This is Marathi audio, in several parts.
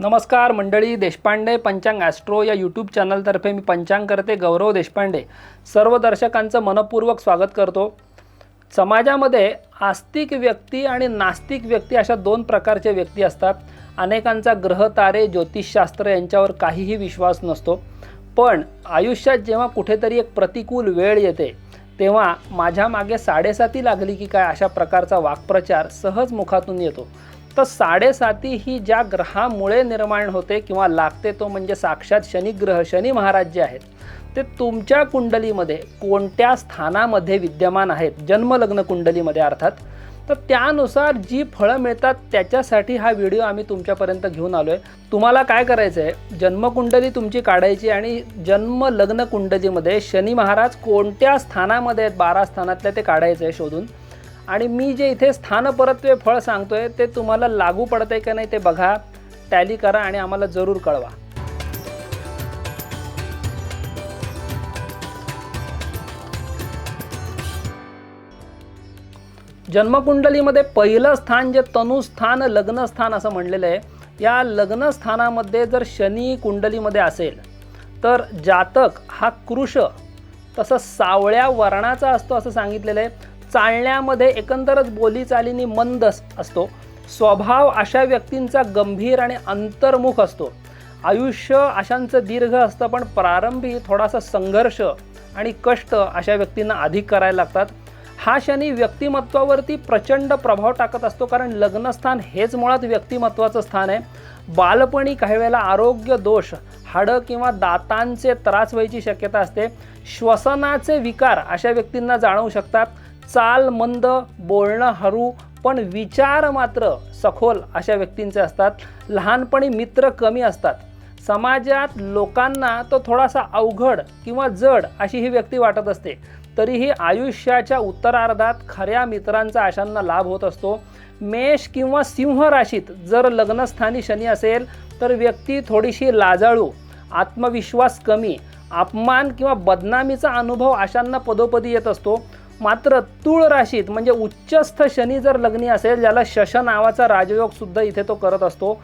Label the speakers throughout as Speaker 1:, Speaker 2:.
Speaker 1: नमस्कार मंडळी देशपांडे पंचांग ॲस्ट्रो या यूट्यूब चॅनलतर्फे मी पंचांग करते गौरव देशपांडे. सर्व दर्शकांचं मनपूर्वक स्वागत करतो. समाजामध्ये आस्तिक व्यक्ती आणि नास्तिक व्यक्ती अशा दोन प्रकारचे व्यक्ती असतात. अनेकांचा ग्रह तारे ज्योतिषशास्त्र यांच्यावर काहीही विश्वास नसतो. पण आयुष्यात जेव्हा कुठेतरी एक प्रतिकूल वेळ येते तेव्हा माझ्या मागे साडेसाती लागली की काय अशा प्रकारचा वाक्प्रचार सहज मुखातून येतो. तर साडेसाती ही ज्या ग्रहामुळे निर्माण होते किंवा लागते तो म्हणजे साक्षात शनिग्रह शनी महाराज जे आहेत. ते तुमच्या कुंडलीमध्ये कोणत्या स्थानामध्ये विद्यमान आहेत? जन्मलग्न कुंडलीमध्ये अर्थात. तर त्यानुसार जी फळं मिळतात त्याच्यासाठी हा व्हिडिओ आम्ही तुमच्यापर्यंत घेऊन आलो आहे तुम्हाला काय करायचं आहे जन्मकुंडली तुमची काढायची आणि जन्म लग्न कुंडलीमध्ये शनी महाराज कोणत्या स्थानामध्ये आहेत? बारा स्थानातल्या ते काढायचं आहे शोधून. आणि मी जे इथे स्थानपरत्वे फळ सांगतोय ते तुम्हाला लागू पडतंय का नाही ते बघा टॅली करा आणि आम्हाला जरूर कळवा. जन्मकुंडलीमध्ये पहिलं स्थान जे तनुस्थान लग्नस्थान असं म्हणलेलं आहे या लग्नस्थानामध्ये जर शनी कुंडलीमध्ये असेल तर जातक हा कृश तसं सावळ्या वर्णाचा असतो असं सांगितलेलं आहे. चालण्यामध्ये एकंदरच बोलीचालीनी मंद असतो. स्वभाव अशा व्यक्तींचा गंभीर आणि अंतर्मुख असतो. आयुष्य अशांचं दीर्घ असतं पण प्रारंभी थोडासा संघर्ष आणि कष्ट अशा व्यक्तींना अधिक करायला लागतात. हा शनी व्यक्तिमत्वावरती प्रचंड प्रभाव टाकत असतो कारण लग्नस्थान हेच मुळात व्यक्तिमत्वाचं स्थान आहे. बालपणी काही वेळेला आरोग्य दोष हाडं किंवा दातांचे त्रास व्हायची शक्यता असते. श्वसनाचे विकार अशा व्यक्तींना जाणवू शकतात. चाल मंद बोलणं हरू पण विचार मात्र सखोल अशा व्यक्तींचे असतात. लहानपणी मित्र कमी असतात. समाजात लोकांना तो थोडासा अवघड किंवा जड अशी ही व्यक्ती वाटत असते. तरीही आयुष्याच्या उत्तरार्धात खऱ्या मित्रांचा अशांना लाभ होत असतो. मेष किंवा सिंह राशीत जर लग्नस्थानी शनी असेल तर व्यक्ती थोडीशी लाजाळू आत्मविश्वास कमी अपमान किंवा बदनामीचा अनुभव अशांना पदोपदी येत असतो. मात्र तूळ राशीत म्हणजे उच्चस्थ शनी जर लग्नी असेल ज्याला शश नावाचा राजयोग सुद्धा इथे तो करत असतो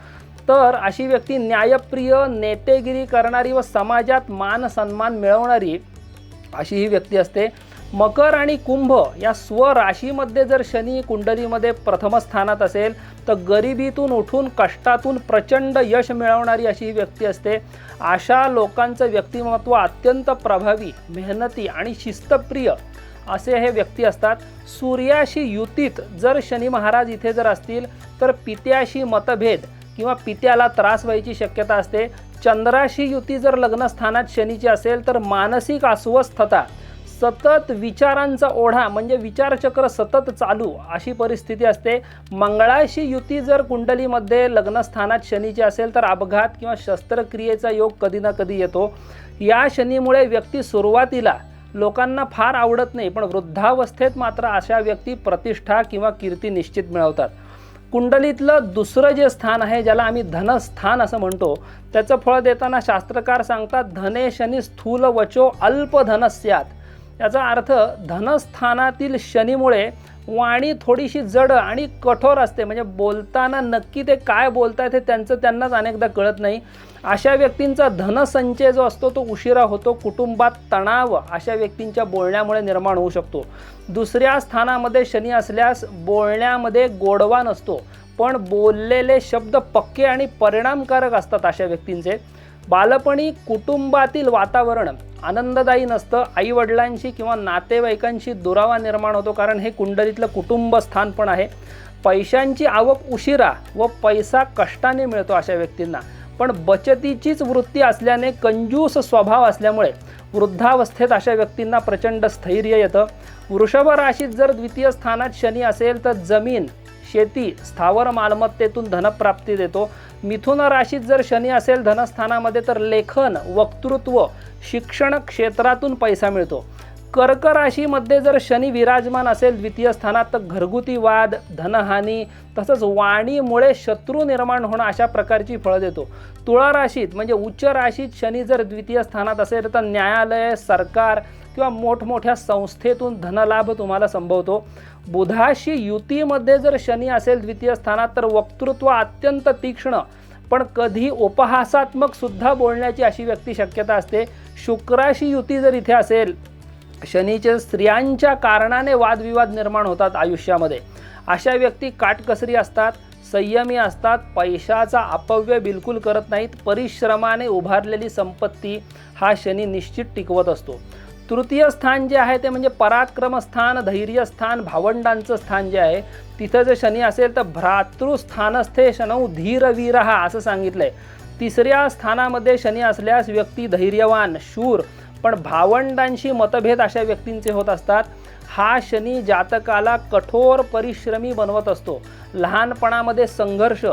Speaker 1: तर अशी व्यक्ती न्यायप्रिय नेतेगिरी करणारी व समाजात मान सन्मान मिळवणारी अशी ही व्यक्ती असते. मकर आणि कुंभ या स्वराशीमध्ये जर शनी कुंडलीमध्ये प्रथम स्थानात असेल तर गरिबीतून उठून कष्टातून प्रचंड यश मिळवणारी अशी ही व्यक्ती असते. अशा लोकांचं व्यक्तिमत्व अत्यंत प्रभावी मेहनती आणि शिस्तप्रिय असे हे व्यक्ती असतात. सूर्याशी युतीत जर शनी महाराज इथे जर असतील तर पित्याशी मतभेद किंवा पित्याला त्रास व्हायची शक्यता असते. चंद्राशी युती जर लग्नस्थानात शनीची असेल तर मानसिक अस्वस्थता सतत विचारांचा ओढा म्हणजे विचारचक्र सतत चालू अशी परिस्थिती असते. मंगळाशी युती जर कुंडलीमध्ये लग्नस्थानात शनीची असेल तर अपघात किंवा शस्त्रक्रियेचा योग कधी ना कधी येतो. या शनीमुळे व्यक्ती सुरुवातीला लोकांना फार आवडत नाही पण वृद्धावस्थेत मात्र अशा व्यक्ती प्रतिष्ठा किंवा कीर्ती निश्चित मिळवतात. कुंडलीतलं दुसरं जे स्थान आहे ज्याला आम्ही धनस्थान असं म्हणतो त्याचं फळ देताना शास्त्रकार सांगतात धने शनी स्थूल वचो अल्प धनस्यात. याचा अर्थ धनस्थानातील शनीमुळे वाणी थोडीशी जड आणि कठोर असते. म्हणजे बोलताना नक्की ते काय बोलतायत हे त्यांचं त्यांनाच अनेकदा कळत नाही. अशा व्यक्तींचा धनसंचय जो असतो तो उशिरा होतो. कुटुंबात तणाव अशा व्यक्तींच्या बोलण्यामुळे निर्माण होऊ शकतो. दुसऱ्या स्थानामध्ये शनी असल्यास बोलण्यामध्ये गोडवा नसतो. पण बोललेले शब्द पक्के आणि परिणामकारक असतात अशा व्यक्तींचे. बालपणी कुटुंबातील वातावरण आनंददायी नसतं. आई वडिलांशी किंवा नातेवाईकांशी दुरावा निर्माण होतो कारण हे कुंडलीतलं कुटुंब स्थान पण आहे. पैशांची आवक उशिरा व पैसा कष्टाने मिळतो अशा व्यक्तींना. पण बचतीचीच वृत्ती असल्याने कंजूस स्वभाव असल्यामुळे वृद्धावस्थेत अशा व्यक्तींना प्रचंड स्थैर्य येतं. वृषभ राशीत जर द्वितीय स्थानात शनी असेल तर जमीन शेती स्थावर मालमत्तेतून धनप्राप्ती देतो. मिथुन राशीत जर शनी असेल धनस्थानामध्ये तर लेखन वक्तृत्व शिक्षण क्षेत्रातून पैसा मिळतो. कर्क राशीमध्ये जर शनी विराजमान असेल द्वितीय स्थानात तर घरगुती वाद धनहानी तसंच वाणीमुळे शत्रू निर्माण होणं अशा प्रकारची फळं देतो. तुळा राशीत म्हणजे उच्च राशीत शनी जर द्वितीय स्थानात असेल तर न्यायालय सरकार किंवा मोठमोठ्या संस्थेतून धनलाभ तुम्हाला संभवतो. बुधाशी युतीमध्ये जर शनी असेल द्वितीय स्थानात तर वक्तृत्व अत्यंत तीक्ष्ण पण कधी उपहासात्मक सुद्धा बोलण्याची अशी व्यक्ती शक्यता असते. शुक्राशी युती जर इथे असेल शनीचे स्त्रियांच्या कारणाने वादविवाद निर्माण होतात आयुष्यामध्ये. अशा व्यक्ती काटकसरी असतात संयमी असतात पैशाचा अपव्य बिलकुल करत नाहीत परिश्रमाने उभारलेली संपत्ती हा शनी निश्चित टिकवत असतो. तृतीय स्थान जे आहे ते म्हणजे पराक्रमस्थान धैर्यस्थान भावंडांचं स्थान जे आहे तिथं जर शनी असेल तर भ्रातृस्थानस्थे शनौ धीरवीर हा असं सांगितलं आहे तिसऱ्या स्थानामध्ये शनी असल्यास व्यक्ती धैर्यवान शूर पण भावंडांशी मतभेद अशा व्यक्तींचे होत असतात. हा शनी जातकाला कठोर परिश्रमी बनवत असतो. लहानपणामध्ये संघर्ष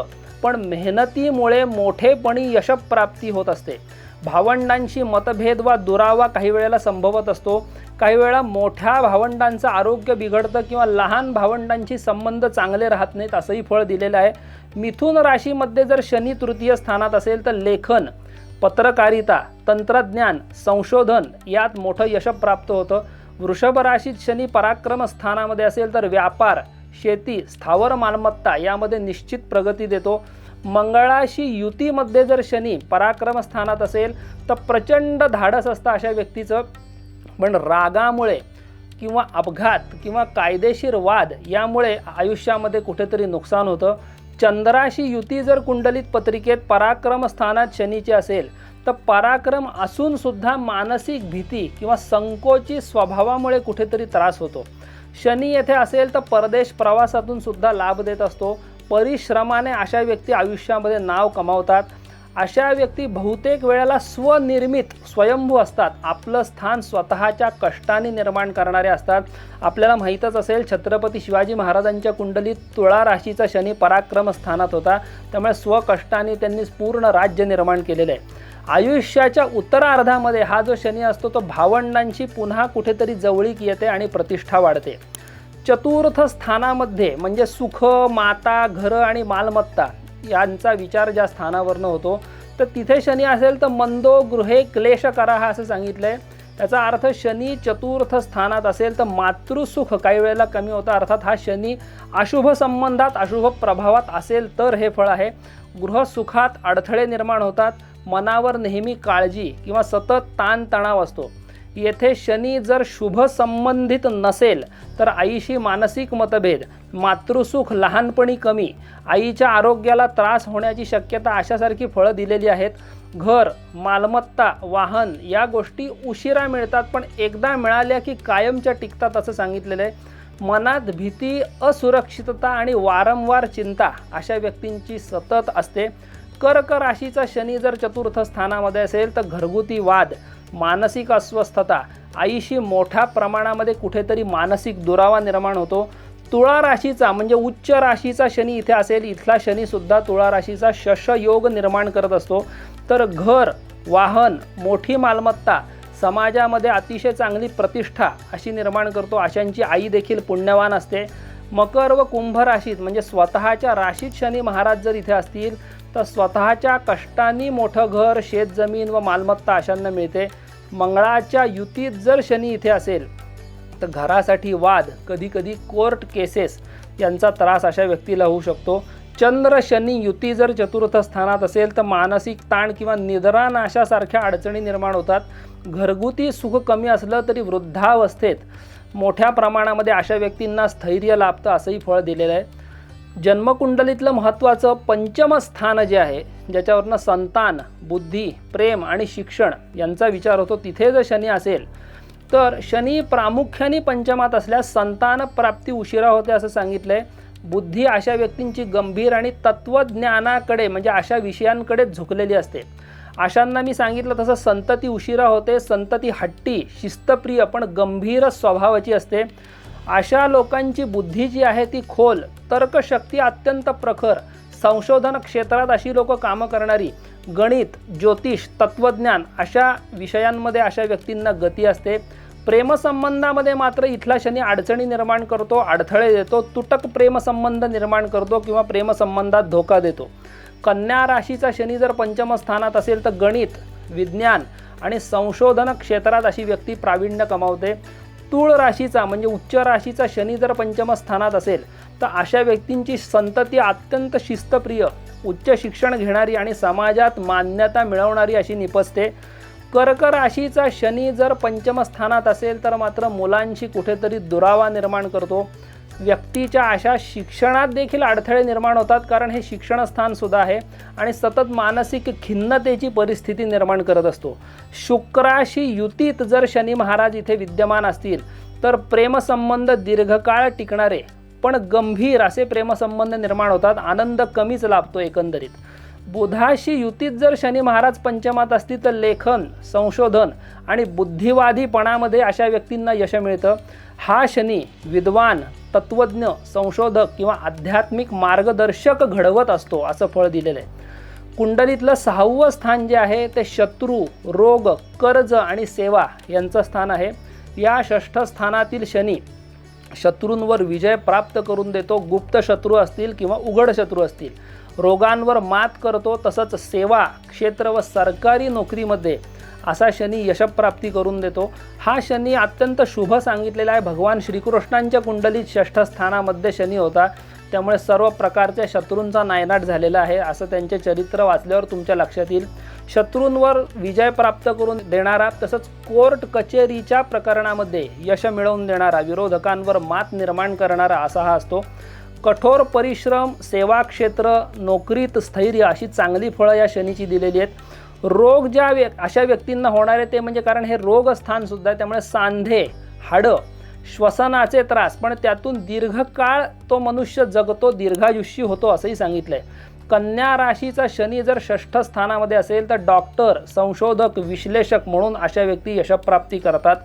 Speaker 1: पण मेहनतीमुळे मोठेपणी यशप्राप्ती होत असते. भावंडांशी मतभेद वा दुरावा काही वेळेला संभवत असतो. काही वेळा मोठ्या भावंडांचं आरोग्य बिघडतं किंवा लहान भावंडांशी संबंध चांगले राहत नाहीत असंही फळ दिलेलं आहे. मिथुन राशीमध्ये जर शनी तृतीय स्थानात असेल तर लेखन पत्रकारिता तंत्रज्ञान संशोधन यात मोठं यश प्राप्त होतं. वृषभ राशीत शनी पराक्रम स्थानामध्ये असेल तर व्यापार शेती स्थावर मालमत्ता यामध्ये निश्चित प्रगती देतो. मंगळाशी युतीमध्ये जर शनी पराक्रम स्थानात असेल तर प्रचंड धाडस असतं अशा व्यक्तीचं. पण रागामुळे किंवा अपघात किंवा कायदेशीर वाद यामुळे आयुष्यामध्ये कुठेतरी नुकसान होतं. चंद्राशी युती जर कुंडलित पत्रिकेत पराक्रम स्थानात शनीचे असेल तर पराक्रम असून सुद्धा मानसिक भीती किंवा संकोची स्वभावामुळे कुठेतरी त्रास होतो. शनी येथे असेल तर परदेश प्रवासातून सुद्धा लाभ देत असतो. परिश्रमाने अशा व्यक्ती आयुष्यामध्ये नाव कमावतात. अशा व्यक्ती बहुतेक वेळेला स्वनिर्मित स्वयंभू असतात. आपलं स्थान स्वतःच्या कष्टाने निर्माण करणारे असतात. आपल्याला माहीतच असेल छत्रपती शिवाजी महाराजांच्या कुंडलीत तुळा राशीचा शनी पराक्रम स्थानात होता. त्यामुळे स्वकष्टाने त्यांनी पूर्ण राज्य निर्माण केलेलं आहे. आयुष्याच्या उत्तरार्धामध्ये हा जो शनी असतो तो भावंडांशी पुन्हा कुठेतरी जवळीक येते आणि प्रतिष्ठा वाढते. चतुर्थ स्थानामध्ये म्हणजे सुख माता घरं आणि मालमत्ता यांचा विचार ज्या स्थानावरनं होतो तर तिथे शनी असेल तर मंदो गृहे क्लेश करा हा असं सांगितलं आहे त्याचा अर्थ शनी चतुर्थ स्थानात असेल तर मातृसुख काही वेळेला कमी होतं. अर्थात हा शनी अशुभ संबंधात अशुभ प्रभावात असेल तर हे फळ आहे. गृहसुखात अडथळे निर्माण होतात. मनावर नेहमी काळजी किंवा सतत ताणतणाव असतो. येथे शनी जर शुभ संबंधित नसेल तर आईशी मानसिक मतभेद मातृसुख लहानपणी कमी आईच्या आरोग्याला त्रास होण्याची शक्यता अशासारखी फळं दिलेली आहेत. घर मालमत्ता वाहन या गोष्टी उशिरा मिळतात पण एकदा मिळाल्या की कायमच्या टिकतात असं सांगितलेलं आहे. मनात भीती असुरक्षितता आणि वारंवार चिंता अशा व्यक्तींची सतत असते. कर्क राशीचा शनी जर चतुर्थ स्थानामध्ये असेल तर घरगुती वाद मानसिक अस्वस्थता. आईशी मोठ्या प्रमाणामध्ये कुठेतरी मानसिक दुरावा निर्माण होतो. तुळा राशीचा म्हणजे उच्च राशीचा शनी इथे असेल इथला शनीसुद्धा तुळा राशीचा शशयोग निर्माण करत असतो. तर घर वाहन मोठी मालमत्ता समाजामध्ये अतिशय चांगली प्रतिष्ठा अशी निर्माण करतो. अशांची आई देखील पुण्यवान असते. मकर व कुंभ राशीत म्हणजे स्वतःच्या राशीत शनी महाराज जर इथे असतील तर स्वतःच्या कष्टांनी मोठं घर शेतजमीन व मालमत्ता अशांना मिळते. मंगळाच्या युतीत जर शनी इथे असेल तर घरासाठी वाद कधीकधी कोर्ट केसेस यांचा त्रास अशा व्यक्तीला होऊ शकतो. चंद्र शनी युती जर चतुर्थ स्थानात असेल तर मानसिक ताण किंवा निद्रानाशासारख्या अडचणी निर्माण होतात. घरगुती सुख कमी असलं तरी वृद्धावस्थेत मोठ्या प्रमाणामध्ये अशा व्यक्तींना स्थैर्य लाभतं असंही फळ दिलेलं आहे. जन्मकुंडलीतलं महत्त्वाचं पंचम स्थान जे आहे ज्याच्यावरनं संतान बुद्धी प्रेम आणि शिक्षण यांचा विचार होतो तिथे जर शनी असेल तर शनी प्रामुख्याने पंचमात असल्यास संतान प्राप्ती उशिरा होते असं सांगितलं आहे बुद्धी अशा व्यक्तींची गंभीर आणि तत्त्वज्ञानाकडे म्हणजे अशा विषयांकडे झुकलेली असते. अशांना मी सांगितलं तसं संतती उशिरा होते संतती हट्टी शिस्तप्रिय पण गंभीर स्वभावाची असते. अशा लोकांची बुद्धी जी आहे ती खोल तर्कशक्ती अत्यंत प्रखर संशोधन क्षेत्रात अशी लोक कामं करणारी गणित ज्योतिष तत्त्वज्ञान अशा विषयांमध्ये अशा व्यक्तींना गती असते. प्रेमसंबंधामध्ये मात्र इथला शनी अडचणी निर्माण करतो अडथळे देतो तुटक प्रेमसंबंध निर्माण करतो किंवा प्रेमसंबंधात धोका देतो. कन्या राशीचा शनी जर पंचम स्थानात असेल तर गणित विज्ञान आणि संशोधन क्षेत्रात अशी व्यक्ती प्रावीण्य कमावते. तूळ राशीचा म्हणजे उच्च राशीचा शनी जर पंचम स्थानात असेल तर अशा व्यक्तींची संतती अत्यंत शिस्तप्रिय उच्च शिक्षण घेणारी आणि समाजात मान्यता मिळवणारी अशी निपजते कर्क राशीचा शनी जर पंचमस्थानात असेल तर मात्र मुलांशी कुठेतरी दुरावा निर्माण करतो. व्यक्तीच्या अशा शिक्षणात देखील अडथळे निर्माण होतात कारण हे शिक्षणस्थानसुद्धा आहे आणि सतत मानसिक खिन्नतेची परिस्थिती निर्माण करत असतो. शुक्राशी युतीत जर शनी महाराज इथे विद्यमान असतील तर प्रेमसंबंध दीर्घकाळ टिकणारे पण गंभीर असे प्रेमसंबंध निर्माण होतात आनंद कमीच लाभतो एकंदरीत. बुधाशी युतीत जर शनी महाराज पंचमात असतील तर लेखन संशोधन आणि बुद्धिवादीपणामध्ये अशा व्यक्तींना यश मिळतं. हा शनी विद्वान तत्वज्ञ संशोधक किंवा आध्यात्मिक मार्गदर्शक घडवत असतो असं फळ दिलेलं आहे. कुंडलीतलं सहावं स्थान जे आहे ते शत्रू रोग कर्ज आणि सेवा यांचं स्थान आहे. या षष्ठ स्थानातील शनी शत्रूंवर विजय प्राप्त करून देतो. गुप्त शत्रू असतील किंवा उघड शत्रू असतील. रोगांवर मात करतो तसंच सेवा क्षेत्र व सरकारी नोकरीमध्ये असा शनी यशप्राप्ती करून देतो. हा शनी अत्यंत शुभ सांगितलेला आहे. भगवान श्रीकृष्णांच्या कुंडलीत षष्ठ स्थानामध्ये शनी होता. त्यामुळे सर्व प्रकारच्या शत्रूंचा नायनाट झालेला आहे असं त्यांचे चरित्र वाचल्यावर तुमच्या लक्षात येईल. शत्रूंवर विजय प्राप्त करून देणारा तसंच कोर्ट कचेरीच्या प्रकरणामध्ये यश मिळवून देणारा विरोधकांवर मात निर्माण करणारा असा हा असतो. कठोर परिश्रम सेवा क्षेत्र नोकरीत स्थैर्य अशी चांगली फळं या शनीची दिलेली आहेत. रोग ज्या व्य अशा व्यक्तींना होणारे ते म्हणजे कारण हे रोगस्थानसुद्धा आहे त्यामुळे सांधे हाडं श्वसनाचे त्रास पण त्यातून दीर्घकाळ तो मनुष्य जगतो दीर्घायुष्यी होतो असंही सांगितलं आहे कन्या राशीचा शनी जर षष्ठ स्थानामध्ये असेल तर डॉक्टर संशोधक विश्लेषक म्हणून अशा व्यक्ती यशप्राप्ती करतात.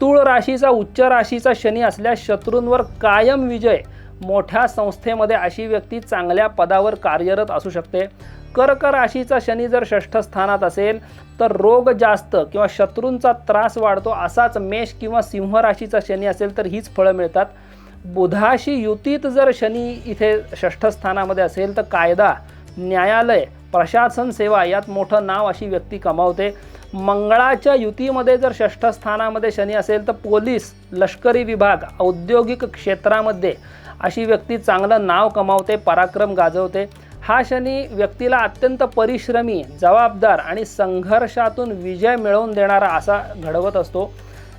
Speaker 1: तूळ राशीचा उच्च राशीचा शनी असल्यास शत्रूंवर कायम विजय मोठ्या संस्थेमध्ये अशी व्यक्ती चांगल्या पदावर कार्यरत असू शकते. कर्क राशीचा शनी जर षष्ठ स्थानात असेल तर रोग जास्त किंवा शत्रूंचा त्रास वाढतो असाच मेष किंवा सिंह राशीचा शनी असेल तर हीच फळं मिळतात. बुधाशी युतीत जर शनी इथे षष्ठ स्थानामध्ये असेल तर कायदा न्यायालय प्रशासन सेवा यात मोठं नाव अशी व्यक्ती कमावते. मंगळाच्या युतीमध्ये जर षष्ठ स्थानामध्ये शनी असेल तर पोलीस लष्करी विभाग औद्योगिक क्षेत्रामध्ये अशी व्यक्ती चांगलं नाव कमावते पराक्रम गाजवते. हा शनी व्यक्तीला अत्यंत परिश्रमी जबाबदार आणि संघर्षातून विजय मिळवून देणारा असा घडवत असतो.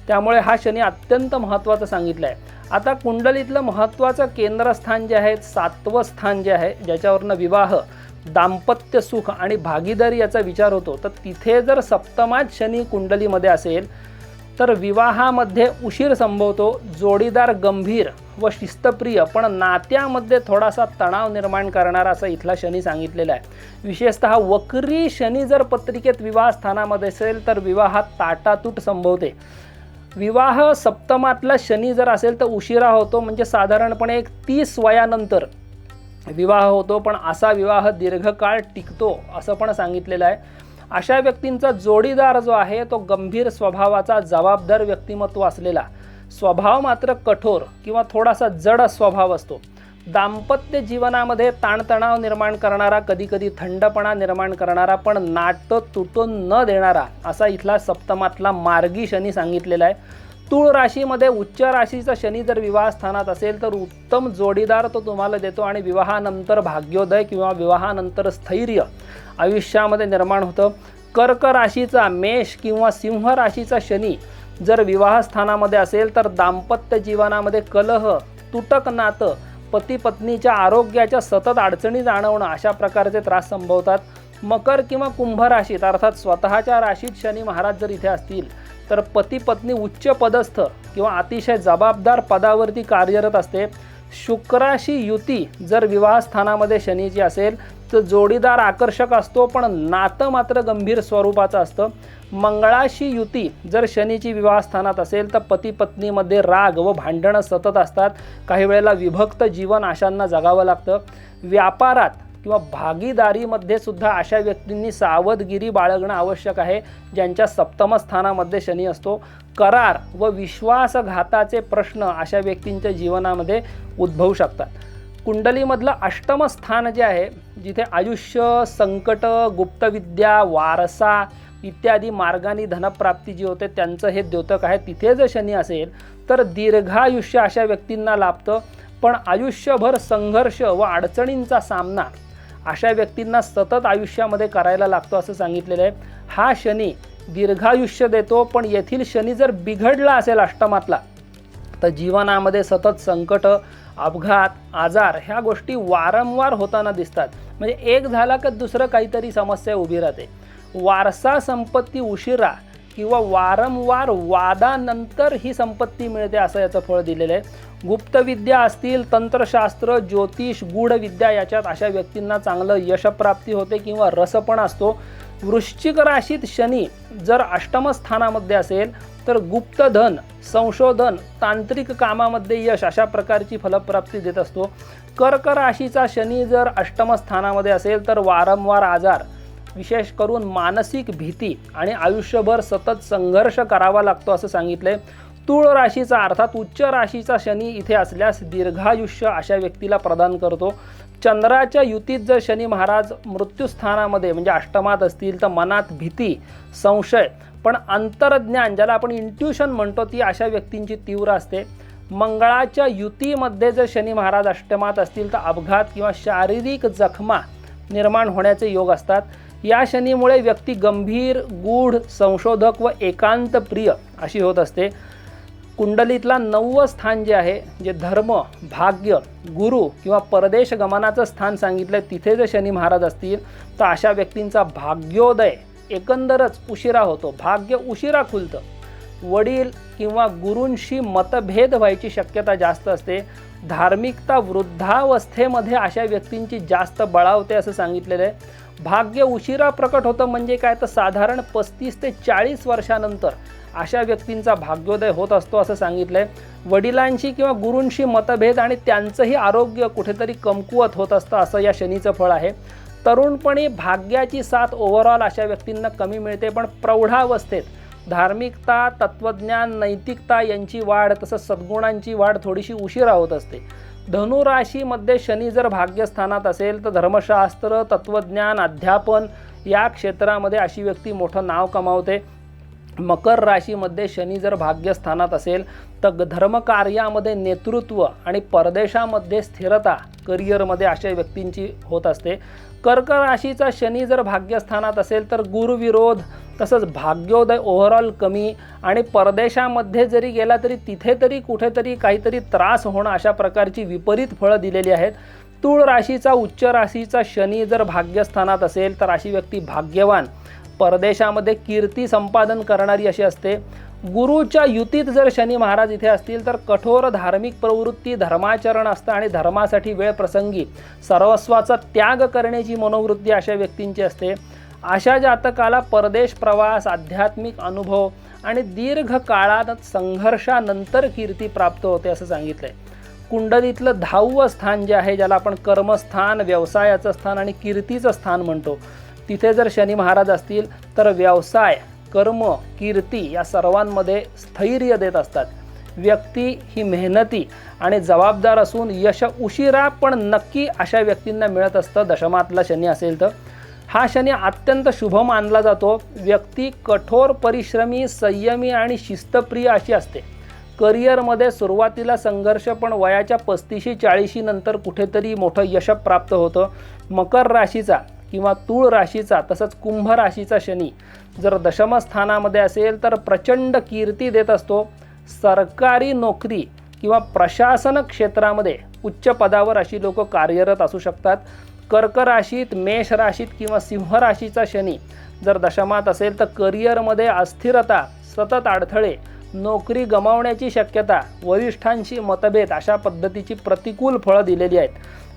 Speaker 1: त्यामुळे हा शनी अत्यंत महत्त्वाचं सांगितलं आहे आता कुंडलीतलं महत्त्वाचं केंद्रस्थान जे आहे सातवं स्थान जे आहे ज्याच्यावरनं विवाह दाम्पत्य सुख आणि भागीदारी याचा विचार होतो तर तिथे जर सप्तमात शनी कुंडलीमध्ये असेल तर विवाहामध्ये उशीर संभवतो जोडीदार गंभीर व शिस्तप्रिय पण नात्यामध्ये थोडासा तणाव निर्माण करणारा असं इथला शनी सांगितलेला आहे. विशेषतः वक्री शनी जर पत्रिकेत विवाह स्थानामध्ये असेल तर विवाहात ताटातूट संभवते. विवाह सप्तमातला शनी जर असेल तर उशिरा होतो म्हणजे साधारणपणे एक तीस वयानंतर विवाह होतो पण असा विवाह दीर्घकाळ टिकतो असं पण सांगितलेलं आहे. अशा व्यक्तींचा जोडीदार जो आहे तो गंभीर स्वभावाचा जबाबदार व्यक्तिमत्व असलेला स्वभाव मात्र कठोर किंवा थोडासा जड स्वभाव असतो. दाम्पत्य जीवनामध्ये ताणतणाव निर्माण करणारा कधीकधी थंडपणा निर्माण करणारा पण नाटं तुटून न देणारा असा इथला सप्तमातला मार्गी शनी सांगितलेला आहे. तूळ राशीमध्ये उच्च राशीचा शनी जर विवाह स्थानात असेल तर उत्तम जोडीदार तो तुम्हाला देतो आणि विवाहानंतर भाग्योदय किंवा विवाहानंतर स्थैर्य आयुष्यामध्ये निर्माण होतं. कर्क राशीचा मेष किंवा सिंह राशीचा शनी जर विवाहस्थानामध्ये असेल तर दाम्पत्य जीवनामध्ये कलह तुटक नातं पती पत्नीच्या आरोग्याच्या सतत अडचणी जाणवणं अशा प्रकारचे त्रास संभवतात. मकर किंवा कुंभ राशीत अर्थात स्वतःच्या राशीत शनी महाराज जर इथे असतील तर पती पत्नी उच्च पदस्थ किंवा अतिशय जबाबदार पदावरती कार्यरत असते. शुक्राशी युती जर विवाहस्थानामध्ये शनीची असेल तर जोडीदार आकर्षक असतो पण नातं मात्र गंभीर स्वरूपाचं असतं. मंगळाशी युती जर शनीची विवाहस्थानात असेल तर पती पत्नीमध्ये राग व भांडणं सतत असतात. काही वेळेला विभक्त जीवन अशांना जगावं लागतं. व्यापारात किंवा भागीदारीमध्ये सुद्धा अशा व्यक्तींनी सावधगिरी बाळगणं आवश्यक आहे ज्यांच्या सप्तम स्थानामध्ये शनी असतो. करार व विश्वासघाताचे प्रश्न अशा व्यक्तींच्या जीवनामध्ये उद्भवू शकतात. कुंडलीमधलं अष्टम स्थान जे आहे जिथे आयुष्य संकट गुप्तविद्या वारसा इत्यादी मार्गाने धनप्राप्ती जी होते त्यांचं हे द्योतक आहे. तिथे जर शनी असेल तर दीर्घायुष्य अशा व्यक्तींना लाभतं. पण आयुष्यभर संघर्ष व अडचणींचा सामना अशा व्यक्तींना सतत आयुष्यामध्ये करायला लागतो असं सांगितलेलं आहे. हा शनी दीर्घायुष्य देतो पण येथील शनी जर बिघडला असेल अष्टमातला तर जीवनामध्ये सतत संकट अपघात आजार ह्या गोष्टी वारंवार होताना दिसतात. म्हणजे एक झाला का दुसरं काहीतरी समस्या उभी राहते. वारसा संपत्ती उशिरा किंवा वारंवार वादानंतर ही संपत्ती मिळते असं याचं फळ दिलेलं आहे. गुप्तविद्या असतील तंत्रशास्त्र ज्योतिष गूढविद्या याच्यात अशा व्यक्तींना चांगलं यशप्राप्ती होते किंवा रस पण असतो. वृश्चिक राशीत शनी जर अष्टमस्थानामध्ये असेल तर गुप्तधन संशोधन तांत्रिक कामामध्ये यश अशा प्रकारची फलप्राप्ती देत असतो. कर्क राशीचा शनी जर अष्टमस्थानामध्ये असेल तर वारंवार आजार विशेष करून मानसिक भीती आणि आयुष्यभर सतत संघर्ष करावा लागतो असं सांगितलंय. तूळ राशीचा अर्थात उच्च राशीचा शनी इथे असल्यास दीर्घायुष्य अशा व्यक्तीला प्रदान करतो. चंद्राच्या युतीत जर शनी महाराज मृत्यूस्थानामध्ये म्हणजे अष्टमात असतील तर मनात भीती संशय पण अंतरज्ञान ज्याला आपण इंट्युशन म्हणतो ती अशा व्यक्तींची तीव्र असते. मंगळाच्या युतीमध्ये जर शनी महाराज अष्टमात असतील तर अपघात किंवा शारीरिक जखमा निर्माण होण्याचे योग असतात. या शनीमुळे व्यक्ती गंभीर गूढ संशोधक व एकांत प्रिय अशी होत असते. कुंडलीतला नववं स्थान जे आहे जे धर्म भाग्य गुरु किंवा परदेश गमनाचं स्थान सांगितलं तिथे जर शनी महाराज असतील तर अशा व्यक्तींचा भाग्योदय एकंदरच उशिरा होतो. भाग्य उशिरा खुलतं. वडील किंवा गुरूंशी मतभेद व्हायची शक्यता जास्त असते. धार्मिकता वृद्धावस्थेमध्ये अशा व्यक्तींची जास्त बळावते असं सांगितलेलं आहे. भाग्य उशिरा प्रकट होतं म्हणजे काय? तर साधारण पस्तीस ते चाळीस वर्षानंतर अशा व्यक्तींचा भाग्योदय होत असतो असं सांगितलंय. वडिलांशी किंवा गुरूंशी मतभेद आणि त्यांचंही आरोग्य कुठेतरी कमकुवत होत असतं असं या शनीचं फळ आहे. तरुणपणी भाग्याची साथ ओव्हरऑल अशा व्यक्तींना कमी मिळते पण प्रौढावस्थेत धार्मिकता तत्त्वज्ञान नैतिकता यांची वाढ तसंच सद्गुणांची वाढ थोडीशी उशिरा होत असते. धनुराशीमध्ये शनी जर भाग्यस्थानात असेल तर धर्मशास्त्र तत्त्वज्ञान अध्यापन या क्षेत्रामध्ये अशी व्यक्ती मोठं नाव कमावते. मकर राशीमध्ये शनी जर भाग्यस्थानात असेल तर धर्मकार्यामध्ये नेतृत्व आणि परदेशामध्ये स्थिरता करिअरमध्ये अशा व्यक्तींची होत असते. कर्क राशीचा शनी जर भाग्यस्थानात असेल तर गुरुविरोध तसंच भाग्योदय ओव्हरऑल कमी आणि परदेशामध्ये जरी गेला तरी तिथे तरी कुठेतरी काहीतरी त्रास होणं अशा प्रकारची विपरीत फळं दिलेली आहेत. तूळ राशीचा उच्च राशीचा शनी जर भाग्यस्थानात असेल तर अशी व्यक्ती भाग्यवान परदेशामध्ये कीर्ती संपादन करणारी अशी असते. गुरुच्या युतीत जर शनी महाराज इथे असतील तर कठोर धार्मिक प्रवृत्ती धर्माचरण असतं आणि धर्मासाठी वेळ प्रसंगी सर्वस्वाचा त्याग करण्याची मनोवृत्ती अशा व्यक्तींची असते. अशा जातकाला परदेश प्रवास आध्यात्मिक अनुभव आणि दीर्घ काळात संघर्षानंतर कीर्ती प्राप्त होते असं सांगितलंय. कुंडलीतलं दहावं स्थान जे आहे ज्याला आपण कर्मस्थान व्यवसायाचं स्थान आणि कीर्तीचं स्थान म्हणतो तिथे जर शनी महाराज असतील तर व्यवसाय कर्म कीर्ती या सर्वांमध्ये स्थैर्य देत असतात. व्यक्ती ही मेहनती आणि जबाबदार असून यश उशिरा पण नक्की अशा व्यक्तींना मिळत असतं. दशमातला शनी असेल तर. हा शनी अत्यंत शुभ मानला जातो. व्यक्ती कठोर परिश्रमी संयमी आणि शिस्तप्रिय अशी असते. करिअरमध्ये सुरुवातीला संघर्ष पण वयाच्या पस्तीशी चाळीशी नंतर कुठेतरी मोठं यश प्राप्त होतं. मकर राशीचा किंवा तूळ राशीचा तसंच कुंभ राशीचा शनी जर दशमस्थानामध्ये असेल तर प्रचंड कीर्ती देत असतो. सरकारी नोकरी किंवा प्रशासन क्षेत्रामध्ये उच्च पदावर अशी लोक कार्यरत असू शकतात. कर्क राशीत मेष राशीत किंवा सिंह राशीचा शनी जर दशमात असेल तर करिअरमध्ये अस्थिरता सतत अडथळे नोकरी गमावण्याची शक्यता वरिष्ठांशी मतभेद अशा पद्धतीची प्रतिकूल फळं दिलेली आहेत.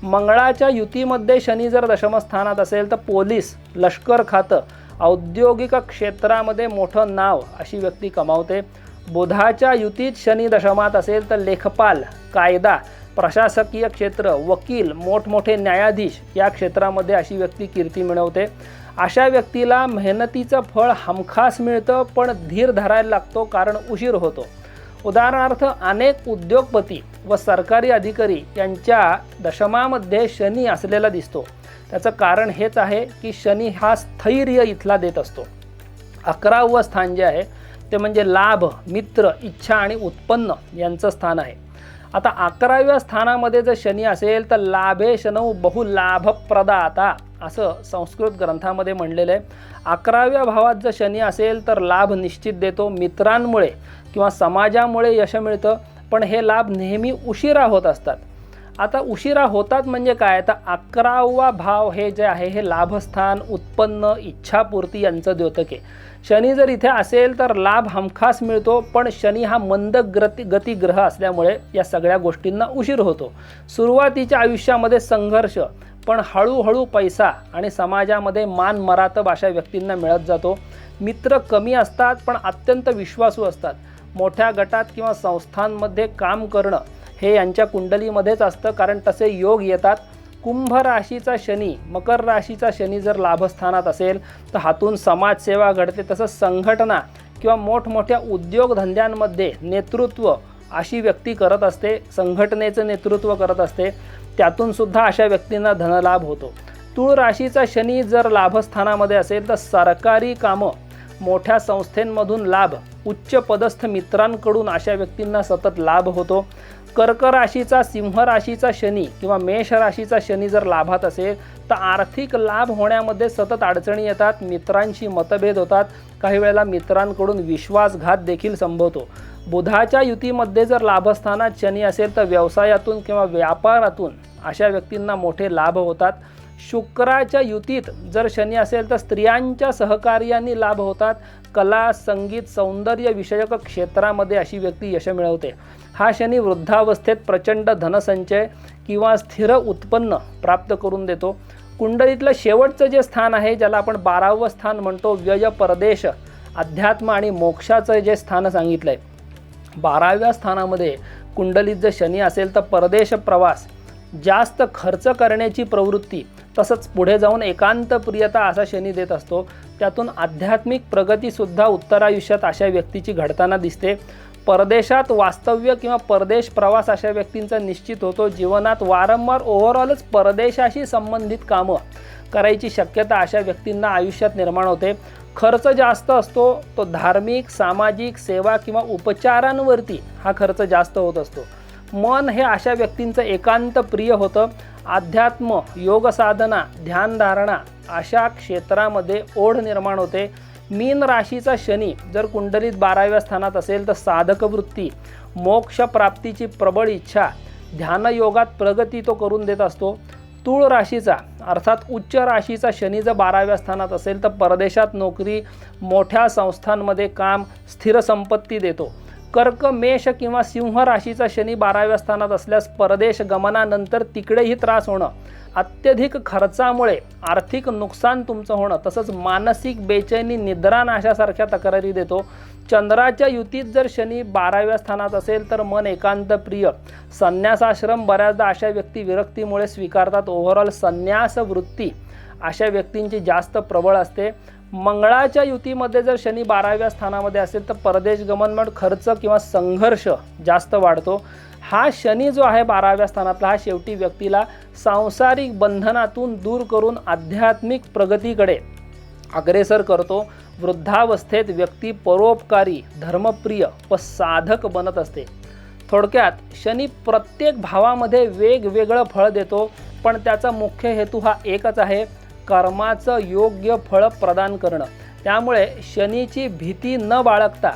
Speaker 1: मंगळाच्या युतीमध्ये शनी जर दशमस्थानात असेल तर पोलीस लष्कर खातं औद्योगिक क्षेत्रामध्ये मोठं नाव अशी व्यक्ती कमावते. बुधाच्या युतीत शनी दशमात असेल तर लेखपाल कायदा प्रशासकीय क्षेत्र वकील मोठमोठे न्यायाधीश या क्षेत्रामध्ये अशी व्यक्ती कीर्ती मिळवते. अशा व्यक्तीला मेहनतीचं फळ हमखास मिळतं पण धीर धरायला लागतो कारण उशीर होतो. उदाहरणार्थ अनेक उद्योगपती व सरकारी अधिकारी यांच्या दशमामध्ये शनी असलेला दिसतो. त्याचं कारण हेच आहे की शनी हा स्थैर्य इथला देत असतो. अकरावं स्थान जे आहे ते म्हणजे लाभ मित्र इच्छा आणि उत्पन्न यांचं स्थान आहे. आता अकराव्या स्थानामध्ये जर शनी असेल तर लाभे शनौ बहुलाभप्रदाता असं संस्कृत ग्रंथामध्ये म्हणलेलं आहे. अकराव्या भावात जर शनी असेल तर लाभ निश्चित देतो मित्रांमुळे किंवा समाजामुळे यश मिळतं. पण हे लाभ नेहमी उशिरा होत असतात. आता उशिरा होतात म्हणजे काय? तर अकरावा भाव हे जे आहे हे लाभस्थान उत्पन्न इच्छापूर्ती यांचं द्योतक. आहे शनी जर इथे असेल तर लाभ हमखास मिळतो पण शनी हा मंद गती गतिग्रह असल्यामुळे या सगळ्या गोष्टींना उशीर होतो. सुरुवातीच्या आयुष्यामध्ये संघर्ष पण हळूहळू पैसा आणि समाजामध्ये मान मरातब अशा व्यक्तींना मिळत जातो. मित्र कमी असतात पण अत्यंत विश्वासू असतात. मोठ्या गटात किंवा संस्थांमध्ये काम करणं हे यांच्या कुंडलीमध्येच असतं कारण तसे योग येतात. कुंभ राशीचा शनी मकर राशीचा शनी जर लाभस्थानात असेल तर हातून समाजसेवा घडते. तसंच संघटना किंवा मोठमोठ्या उद्योगधंद्यांमध्ये नेतृत्व अशी व्यक्ती करत असते संघटनेचं नेतृत्व करत असते. त्यातूनसुद्धा अशा व्यक्तींना धनलाभ होतो. तूळ राशीचा शनी जर लाभस्थानामध्ये असेल तर सरकारी कामं मोठ्या संस्थेंमधून लाभ उच्च पदस्थ मित्रांकडून अशा व्यक्तींना सतत लाभ होतो. कर्क राशीचा सिंह राशीचा शनी किंवा मेष राशीचा शनी जर लाभात असेल तर आर्थिक लाभ होण्यामध्ये सतत अडचणी येतात मित्रांशी मतभेद होतात. काही वेळेला मित्रांकडून विश्वासघात देखील संभवतो. बुधाच्या युतीमध्ये जर लाभस्थानात शनी असेल तर व्यवसायातून किंवा व्यापारातून अशा व्यक्तींना मोठे लाभ होतात. शुक्राच्या युतीत जर शनी असेल तर स्त्रियांच्या सहकार्याने लाभ होतात. कला संगीत सौंदर्य विषयक क्षेत्रामध्ये अशी व्यक्ती यश मिळवते. हा शनी वृद्धावस्थेत प्रचंड धनसंचय किंवा स्थिर उत्पन्न प्राप्त करून देतो. कुंडलीतलं शेवटचं जे स्थान आहे ज्याला आपण बारावं स्थान म्हणतो व्यय परदेश अध्यात्म आणि मोक्षाचं जे स्थान सांगितलं आहे बाराव्या स्थानामध्ये कुंडलीत जर शनी असेल तर परदेश प्रवास जास्त खर्च करण्याची प्रवृत्ती तसंच पुढे जाऊन एकांत प्रियता असा शनी देत असतो. त्यातून आध्यात्मिक प्रगतीसुद्धा उत्तरायुष्यात अशा व्यक्तीची घडताना दिसते. परदेशात वास्तव्य किंवा परदेश प्रवास अशा व्यक्तींचा निश्चित होतो. जीवनात वारंवार ओव्हरऑलच परदेशाशी संबंधित कामं करायची शक्यता अशा व्यक्तींना आयुष्यात निर्माण होते. खर्च जास्त असतो तो धार्मिक सामाजिक सेवा किंवा उपचारांवरती हा खर्च जास्त होत असतो. मन हे अशा व्यक्तींचं एकांत प्रिय होतं. अध्यात्म योगसाधना ध्यानधारणा अशा क्षेत्रामध्ये ओढ निर्माण होते. मीन राशीचा शनी जर कुंडलीत बाराव्या स्थानात असेल तर साधकवृत्ती मोक्षप्राप्तीची प्रबळ इच्छा ध्यानयोगात प्रगती तो करून देत असतो. तूळ राशीचा अर्थात उच्च राशीचा शनी जर बाराव्या स्थानात असेल तर परदेशात नोकरी मोठ्या संस्थांमध्ये काम स्थिर संपत्ती देतो. कर्क मेष किंवा सिंह राशीचा शनी बाराव्या स्थानात असल्यास परदेश गमनानंतर तिकडेही त्रास होणं अत्यधिक खर्चामुळे आर्थिक नुकसान तुमचं होणं तसंच मानसिक बेचैनी निद्रानाशासारख्या तक्रारी देतो. चंद्राच्या युतीत जर शनी बाराव्या स्थानात असेल तर मन एकांत प्रिय. संन्यासाश्रम बऱ्याचदा अशा व्यक्ती विरक्तीमुळे स्वीकारतात. ओव्हरऑल संन्यास वृत्ती अशा व्यक्तींची जास्त प्रबळ असते. मंगळाच्या युतीमध्ये जर शनी बाराव्या स्थानामध्ये असेल तर परदेश गमन खर्च किंवा संघर्ष जास्त वाढतो. हा शनी जो आहे बाराव्या स्थानातला हा शेवटी व्यक्तीला सांसारिक बंधनातून दूर करून आध्यात्मिक प्रगतीकडे अग्रेसर करतो. वृद्धावस्थेत व्यक्ती परोपकारी धर्मप्रिय व साधक बनत असते. थोडक्यात शनी प्रत्येक भावामध्ये वेगवेगळं फळ देतो पण त्याचा मुख्य हेतू हा एकच आहे. कर्माचं योग्य फळ प्रदान करणं. त्यामुळे शनीची भीती न बाळगता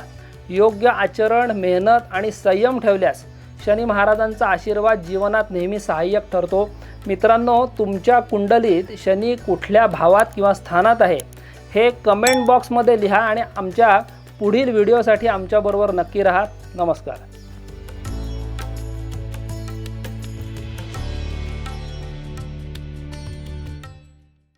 Speaker 1: योग्य आचरण मेहनत आणि संयम ठेवल्यास शनी महाराजांचा आशीर्वाद जीवनात नेहमी सहाय्यक ठरतो. मित्रांनो तुमच्या कुंडलीत शनी कुठल्या भावात किंवा स्थानात आहे हे कमेंट बॉक्समध्ये लिहा आणि आमच्या पुढील व्हिडिओसाठी आमच्याबरोबर नक्की राहा. नमस्कार.